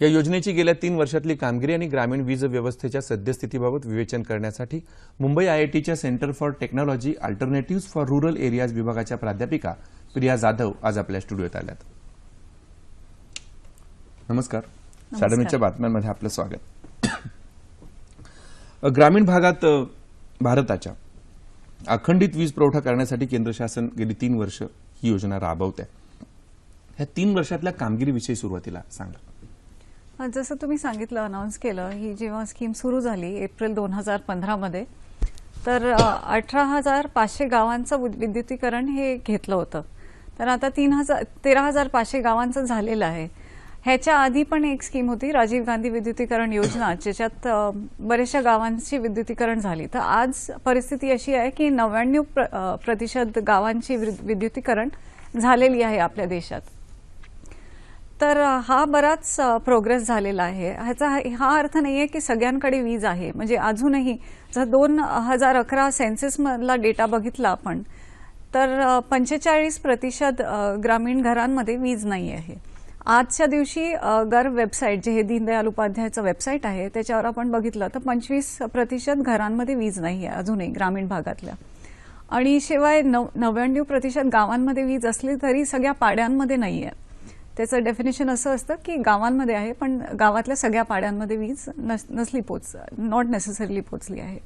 या योजनेची गेल्या तीन वर्षातली कामगिरी आणि ग्रामीण वीज व्यवस्थेच्या सद्यस्थितीबाबत विवेचन करण्यासाठी मुंबई आयआयटीच्या centre for technology alternative for rural areas विभागाच्या प्राध्यापिका प्रिया जाधव आज आपल्या स्टुडिओत आल्यात. नमस्कार. साडेनऊच्या बातम्यांमध्ये आपलं स्वागत. ग्रामीण भागात भारताच्या अखंडित वीज पुरवठा करण्यासाठी केंद्र शासन गेली तीन वर्ष ही योजना राबवत आहे ह्या तीन वर्षातल्या कामगिरीविषयी सुरुवातीला सांगा. जसं तुम्ही सांगितलं अनाऊन्स केलं ही जेव्हा स्कीम सुरू झाली एप्रिल दोन हजार पंधरामध्ये तर अठरा हजार पाचशे गावांचं विद्युतीकरण हे घेतलं होतं. तर आता तीन हजार तेरा हजार पाचशे गावांचं झालेलं आहे. ह्याच्या आधी पण एक स्कीम होती राजीव गांधी विद्युतीकरण योजना ज्याच्यात बरेचशा बऱ्याचशा गावांची विद्युतीकरण झाली. तर आज परिस्थिती अशी आहे की नव्याण्णव प्र- प्रतिशत गावांची विद्युतीकरण झालेली आहे आपल्या देशात. तर हा बराच प्रोग्रेस झालेला आहे. ह्याचा हा- हा अर्थ नाही आहे की सगळ्यांकडे वीज आहे. म्हणजे अजूनही जर दोन हजार अकरा सेन्सेसमधला डेटा बघितला आपण तर पंचेचाळीस प्रतिशत ग्रामीण घरांमध्ये वीज नाही आहे. आजच्या दिवशी गर्व वेबसाईट जे हे दीनदयाल उपाध्यायचं वेबसाईट आहे त्याच्यावर आपण बघितलं तर पंचवीस प्रतिशत घरांमध्ये वीज नाही आहे अजूनही ग्रामीण भागातल्या. आणि शिवाय नव नव्याण्णव प्रतिशत गावांमध्ये वीज असली तरी सगळ्या पाड्यांमध्ये नाही आहे त्याचं डेफिनेशन असं असतं की गावांमध्ये आहे पण गावातल्या सगळ्या पाड्यांमध्ये वीज नस नसली पोच नॉट नेसेसरली पोचली आहे.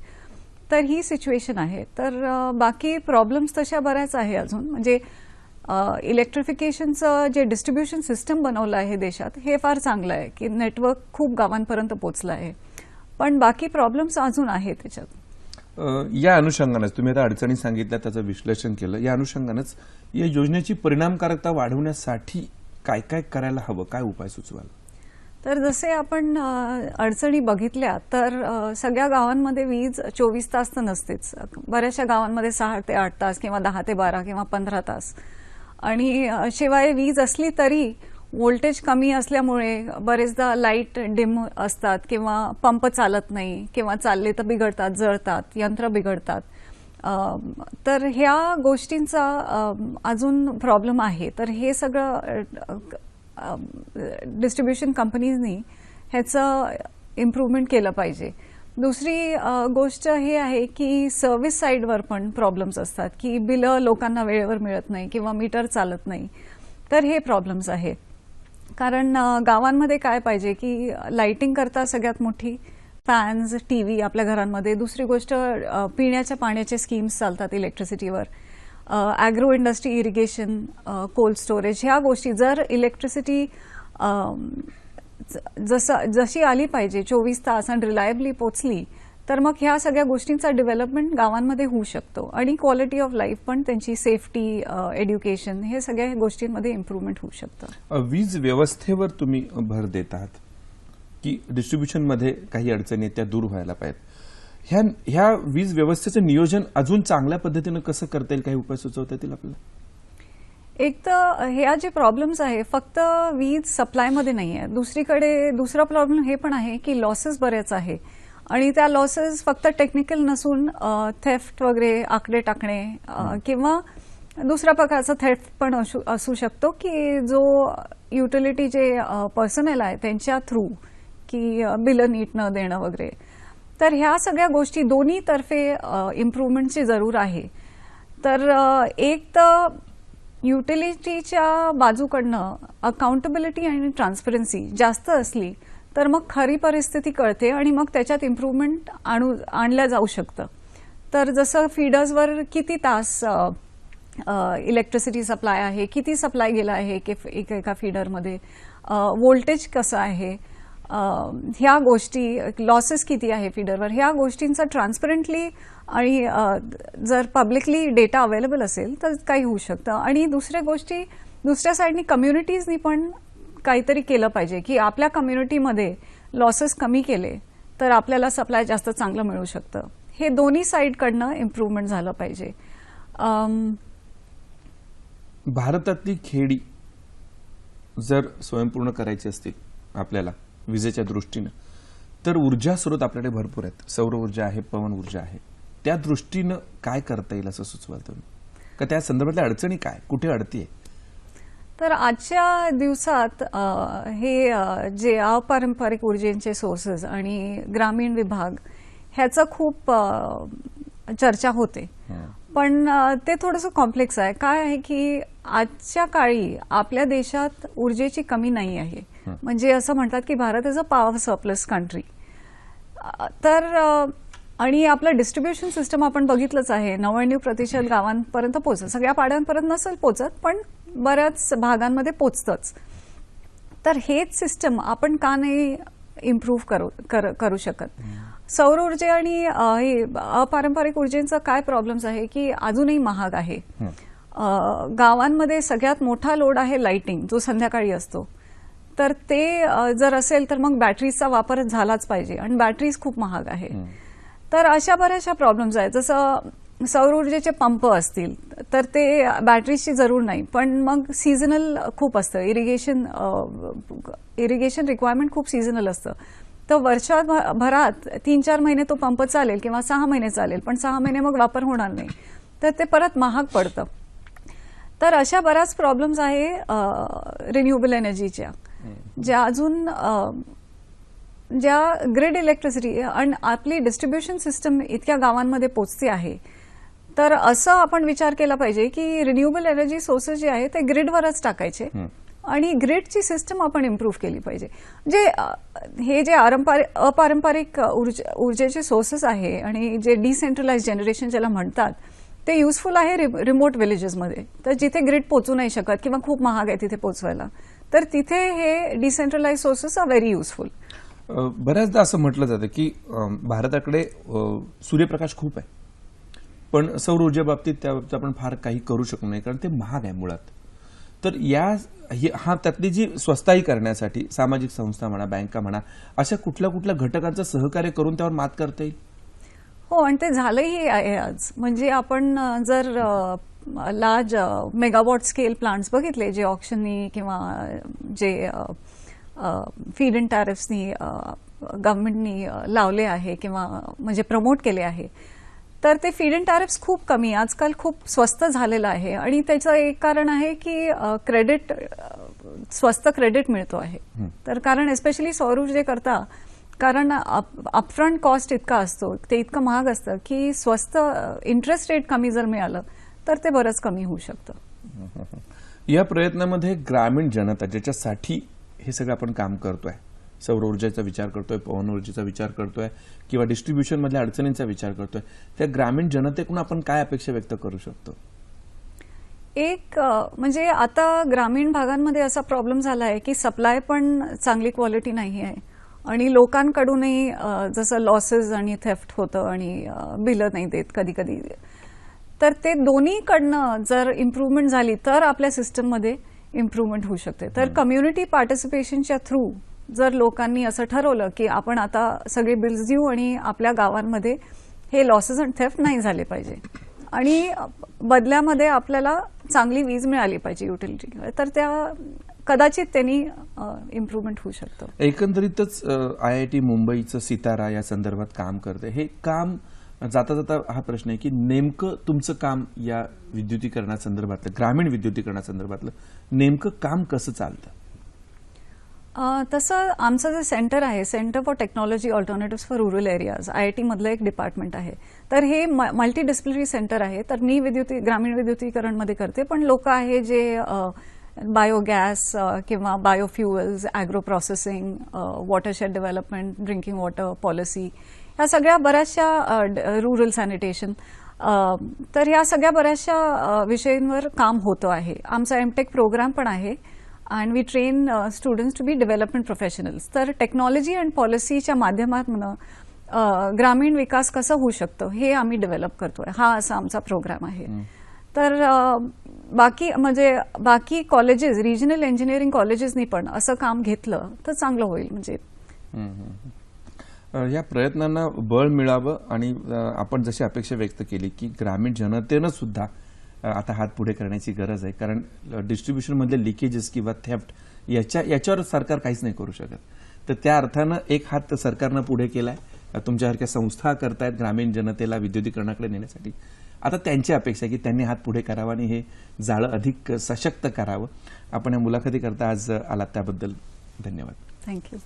तर ही सिच्युएशन आहे. तर बाकी प्रॉब्लेम्स तशा बऱ्याच आहे अजून. म्हणजे इलेक्ट्रिफिकेशनचं जे डिस्ट्रीब्युशन सिस्टम बनवलं आहे देशात हे फार चांगलं आहे की नेटवर्क खूप गावांपर्यंत पोचलं आहे. पण बाकी प्रॉब्लेम्स अजून आहेत त्याच्यात. या अनुषंगानंच तुम्ही आता अडचणी सांगितल्या त्याचं विश्लेषण केलं. या अनुषंगानंच या योजनेची परिणामकारकता वाढवण्यासाठी काय काय करायला हवं काय उपाय सुचवाल? तर जसे आपण अडचणी बघितल्या तर सगळ्या गावांमध्ये वीज चोवीस तास तर नसतेच. बऱ्याचशा गावांमध्ये सहा ते आठ तास किंवा दहा ते बारा किंवा पंधरा तास. आणि शिवाय वीज असली तरी वोल्टेज कमी असल्यामुळे बरेचदा लाइट डिम असतात किंवा पंप चालत नाही किंवा चालले तर बिघडतात जळतात यंत्र बिघडतात. तर ह्या गोष्टींचा अजून प्रॉब्लेम आहे. तर हे सगळं डिस्ट्रीब्युशन कंपनीजनी ह्याचं इम्प्रूव्हमेंट केलं पाहिजे. दुसरी गोष्ट हे आहे की सर्व्हिस साईडवर पण प्रॉब्लेम्स असतात की बिलं लोकांना वेळेवर मिळत नाही किंवा मीटर चालत नाही. तर हे प्रॉब्लेम्स आहे कारण गावांमध्ये काय पाहिजे की लाईटिंग करता सगळ्यात मोठी फॅन्स टी व्ही आपल्या घरांमध्ये. दुसरी गोष्ट पिण्याच्या पाण्याचे स्कीम्स चालतात इलेक्ट्रिसिटीवर. Agro industry irrigation cold storage ह्या गोष्टी जर इलेक्ट्रिसिटी जसं जशी आली पाहिजे चोवीस तास आणि रिलायबली पोचली तर मग ह्या सगळ्या गोष्टींचा डेव्हलपमेंट गावांमध्ये होऊ शकतो आणि क्वालिटी ऑफ लाईफ पण त्यांची सेफ्टी एड्युकेशन हे सगळ्या गोष्टींमध्ये इम्प्रूव्हमेंट होऊ शकतं. वीज व्यवस्थेवर तुम्ही भर देतात. की डिस्ट्रीब्युशनमध्ये काही अडचणी आहेत त्या दूर व्हायला पाहिजेत. ह्या ह्या वीज व्यवस्थेचं नियोजन अजून चांगल्या पद्धतीनं कसं करता येईल काही उपाय सुचवता येतील आपल्याला? एक तर ह्या जे प्रॉब्लेम्स आहे फक्त वीज सप्लायमध्ये नाही आहे दुसरीकडे दुसरा प्रॉब्लेम हे पण आहे की लॉसेस बरेच आहे. आणि त्या लॉसेस फक्त टेक्निकल नसून थेफ्ट वगैरे आकडे टाकणे किंवा दुसऱ्या प्रकारचा थेफ्ट पण असू असू शकतो की जो युटिलिटी जे पर्सनल आहे त्यांच्या थ्रू की बिलं नीट न देणं वगैरे. तर ह्या सगळ्या गोष्टी दोन्ही तर्फे इम्प्रूव्हमेंटची जरूर आहे. तर एक तर युटिलिटीच्या बाजूकडनं अकाउंटेबिलिटी आणि ट्रान्सपरन्सी जास्त असली तर मग खरी परिस्थिती कळते आणि मग त्याच्यात इम्प्रूव्हमेंट आणू आणल्या जाऊ शकतं. तर जसं फीडर्सवर किती तास इलेक्ट्रिसिटी सप्लाय आहे किती सप्लाय गेला आहे एक एका एका फीडरमध्ये व्होल्टेज कसं आहे ह्या गोष्टी लॉसेस किती आहे फीडरवर ह्या गोष्टींचा ट्रान्सपरंटली आणि जर पब्लिकली डेटा अवेलेबल असेल तर काही होऊ शकतं. आणि दुसऱ्या गोष्टी दुसऱ्या साईडनी कम्युनिटीजनी पण काहीतरी केलं पाहिजे की आपल्या कम्युनिटीमध्ये लॉसेस कमी केले तर आपल्याला सप्लाय जास्त चांगलं मिळू शकतं. हे दोन्ही साईडकडनं इम्प्रूव्हमेंट झालं पाहिजे. भारतातली खेडी जर स्वयंपूर्ण करायची असतील आपल्याला विजेच्या दृष्टीनं. तर ऊर्जा स्रोत आपल्याकडे भरपूर आहेत. सौर ऊर्जा आहे पवन ऊर्जा आहे. त्या दृष्टीनं काय करता येईल असं सुचवाल तुम्ही? का त्या संदर्भातल्या अडचणी काय? कुठे अडती आहे? तर आजच्या दिवसात हे जे अपारंपरिक ऊर्जेचे सोर्सेस आणि ग्रामीण विभाग ह्याचं खूप चर्चा होते. पण ते थोडंसं कॉम्प्लेक्स आहे. काय आहे की आजच्या काळी आपल्या देशात ऊर्जेची कमी नाही आहे. म्हणजे असं म्हणतात की Bharat is a power surplus country तर आणि आपलं डिस्ट्रीब्युशन सिस्टम आपण बघितलंच आहे. नव्याण्णव प्रतिशत गावांपर्यंत पोहोचत. सगळ्या पाड्यांपर्यंत नसेल पोचत पण बऱ्याच भागांमध्ये पोचतच. तर हेच सिस्टम आपण का नाही इम्प्रूव्ह करू कर, करू शकत? सौर ऊर्जे आणि हे अपारंपरिक ऊर्जेचा काय प्रॉब्लेम्स आहे की अजूनही महाग आहे. गावांमध्ये सगळ्यात मोठा लोड आहे लाइटिंग जो संध्याकाळी असतो. तर ते जर असेल तर मग बॅटरीजचा वापर झालाच पाहिजे. आणि बॅटरीज खूप महाग आहे. तर अशा बऱ्याचशा प्रॉब्लेम्स आहेत. जसं सौर ऊर्जेचे पंप असतील तर ते बॅटरीजची जरूर नाही. पण मग सीझनल खूप असतं. इरिगेशन इरिगेशन रिक्वायरमेंट खूप सीझनल असतं. तर वर्षभरात तीन चार महिने तो पंप चालेल किंवा सहा महिने चालेल. पण सहा महिने मग वापर होणार नाही. तर ते परत महाग पडतं. तर अशा बऱ्याच प्रॉब्लेम्स आहे रिन्युएबल एनर्जीच्या ज्या अजून ज्या ग्रिड इलेक्ट्रिसिटी आणि आपली डिस्ट्रीब्युशन सिस्टम इतक्या गावांमध्ये पोचते आहे तर असं आपण विचार केला पाहिजे की रिन्युएबल एनर्जी सोर्सेस जे आहे ते ग्रिडवरच टाकायचे. आणि ग्रिडची सिस्टम आपण इम्प्रूव्ह केली पाहिजे. जे हे जे अपारंपरिक ऊर्जे ऊर्जेचे सोर्सेस आहे आणि जे डिसेंट्रलाइज जनरेशन ज्याला म्हणतात ते युजफुल आहे रिमोट विलेजेसमध्ये तर जिथे ग्रिड पोचू नाही शकत किंवा खूप महाग आहे तिथे पोचवायला. तर तिथे हे decentralise sources are very useful बऱ्याचदा असं म्हटलं जातं की भारताकडे सूर्यप्रकाश खूप आहे. पण सौर ऊर्जेबाबतीत त्याबाबतीत आपण फार काही करू शकू नाही कारण ते महाग आहे मुळात. तर या ही- त्यातली जी स्वस्ताई करण्यासाठी सामाजिक संस्था म्हणा बँका म्हणा अशा कुठल्या कुठल्या घटकांचं सहकार्य करून त्यावर मात करता येईल? हो आणि ते झालंही आहे आज. म्हणजे आपण जर लार्ज मेगावॉट स्केल प्लांट्स बघितले जे ऑप्शननी किंवा जे फीड इन टॅरिफ्सनी गव्हर्नमेंटनी लावले आहे किंवा म्हणजे प्रमोट केले आहे. तर ते फीड इन टॅरिफ्स खूप कमी आजकाल खूप स्वस्त झालेलं आहे आणि त्याचं एक कारण आहे की क्रेडिट स्वस्त क्रेडिट मिळतो आहे. तर कारण एस्पेशली सौर ऊर्जे करता कारण अपफ्रंट कॉस्ट इतका असतो ते इतकं महाग असतं की स्वस्त इंटरेस्ट रेट कमी जर मिळालं तर ते बरंच कमी होऊ शकतं. या प्रयत्नामध्ये ग्रामीण जनता ज्याच्यासाठी हे सगळं आपण काम करतोय सौर ऊर्जेचा विचार करतोय पवन ऊर्जेचा विचार करतोय किंवा डिस्ट्रीब्युशन मधल्या अडचणींचा विचार करतोय त्या ग्रामीण जनतेकडून आपण काय अपेक्षा व्यक्त करू शकतो? एक म्हणजे आता ग्रामीण भागांमध्ये असा प्रॉब्लेम झाला आहे की सप्लाय पण चांगली क्वालिटी नाही आहे. आणि लोकांकडूनही जसं लॉसेस आणि थेफ्ट होतं आणि बिलं नाही देत कधी कधी तर ते दोन्हीकडनं जर इम्प्रूव्हमेंट झाली तर आपल्या सिस्टममध्ये इम्प्रूव्हमेंट होऊ शकते. तर कम्युनिटी पार्टिसिपेशनच्या थ्रू जर लोकांनी असं ठरवलं की आपण आता सगळे बिल्स देऊ आणि आपल्या गावांमध्ये हे लॉसेस आणि थेफ्ट नाही झाले पाहिजे आणि बदल्यामध्ये आपल्याला चांगली वीज मिळाली पाहिजे युटिलिटी तर त्या कदाचित त्यांनी इम्प्रूव्हमेंट होऊ शकतं. एकंदरीतच आय आय टी मुंबईचं सितारा या संदर्भात काम करते. हे काम जाता जाता हा प्रश्न आहे की नेमकं तुमचं काम या विद्युतीकरणासंदर्भातलं ग्रामीण विद्युतीकरणासंदर्भातलं नेमकं काम कसं चालतं? तसं आमचं जे सेंटर आहे centre for technology alternative for rural areas I I T मधलं एक डिपार्टमेंट आहे. तर हे मल्टी डिसिप्लिनरी सेंटर आहे तर मी विद्युती ग्रामीण विद्युतीकरणमध्ये करते पण लोक आहे जे बायोगॅस किंवा biofuels agro processing watershed development drinking water policy ह्या सगळ्या बऱ्याचशा रुरल सॅनिटेशन तर ह्या सगळ्या बऱ्याचशा विषयांवर काम होतं आहे. आमचा एमटेक प्रोग्राम पण आहे and we train students to be development professionals तर टेक्नॉलॉजी अँड पॉलिसीच्या माध्यमातून ग्रामीण विकास कसं होऊ शकतं हे आम्ही डेव्हलप करतोय. हा असा आमचा प्रोग्राम आहे. तर बाकी म्हणजे बाकी कॉलेजेस रिजनल इंजिनिअरिंग कॉलेजेसनी पण असं काम घेतलं तर चांगलं होईल. म्हणजे या प्रयत्नांना बळ मिळावं आणि आपण जशी अपेक्षा व्यक्त केली की ग्रामीण जनतेनं सुद्धा आता हात पुढे करण्याची गरज आहे. कारण डिस्ट्रीब्युशन मधले लिकेजेस किंवा थेफ्ट याच्या याच्यावर सरकार काहीच नाही करू शकत. तर त्या अर्थानं एक हात सरकारनं पुढे केलाय. आहे तुमच्यासारख्या संस्था करतायत ग्रामीण जनतेला विद्युतीकरणाकडे नेण्यासाठी. आता त्यांची अपेक्षा आहे की त्यांनी हात पुढे करावा आणि हे जाळं अधिक सशक्त करावं. आपण या मुलाखती करता आज आलात त्याबद्दल धन्यवाद. थँक्यू